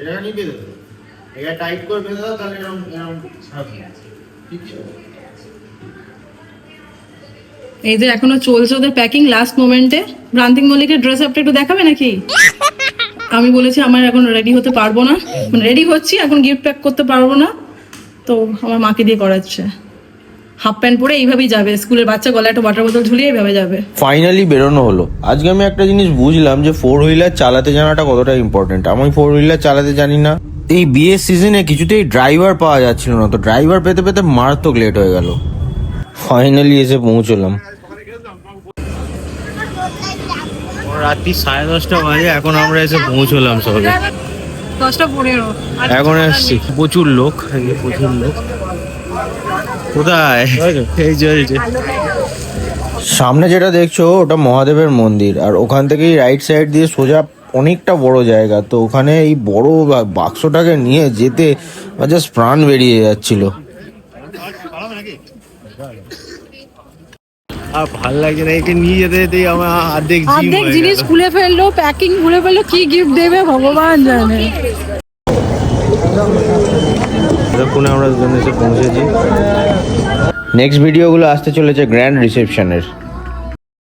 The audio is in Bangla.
এটা নিয়ে এটা টাইট করে বেঁধে দাও, তাহলে এরকম এরকম ঠিক আছে? এই যে এখনও চলছে ওদের প্যাকিং লাস্ট মোমেন্টে প্রান্তিক মল্লিকের ড্রেস আপটা একটু দেখাবে নাকি? আমি বলেছি আমার এখন রেডি হতে পারব না। মানে রেডি হচ্ছি, এখন গিফট প্যাক করতে পারব না। তো আমার মাকে দিয়ে করাচ্ছে। হাফ প্যান্ট পরে এইভাবেই যাবে। স্কুলের বাচ্চা গলায় একটা ওয়াটার বোতল ঝুলিয়ে এইভাবে যাবে। ফাইনালি বেরোনো হলো। আজকে আমি একটা জিনিস বুঝলাম যে ফোর হুইলার চালাতে জানাটা কতটা ইম্পর্টেন্ট আমি ফোর হুইলার চালাতে জানি না। এই বিয়ের সিজনে কিছুতেই ড্রাইভার পাওয়া যাচ্ছিল না তো ড্রাইভার পেতে পেতে মারাত্মক লেট হয়ে গেল। ফাইনালি এসে পৌঁছলাম। রাত্রি সাড়ে দশটা বাজে এখন আমরা এসে পৌঁছলাম সবে। দশটা পনেরো। এখন এসছি। প্রচুর লোক প্রচুর লোক। কোথায়? এই সামনে যেটা দেখছ ওটা মহাদেবের মন্দির। আর ওখান থেকেই রাইট সাইড দিয়ে সোজা অনেকটা বড় জায়গা। তো ওখানে এই বড় বাক্সটাকে নিয়ে যেতে জাস্ট প্রাণ বেরিয়ে যাচ্ছিল। আর ভালো লাগছে না একে নিয়ে যেতে যেতেই আমার অর্ধেক অর্ধেক জিনিস খুলে ফেলল প্যাকিং খুলে ফেলল কি গিফট দেবে ভগবান জানে। এতক্ষণে আমরা দুজন এসে পৌঁছেছি। নেক্সট ভিডিওগুলো আসতে চলেছে গ্র্যান্ড রিসেপশনের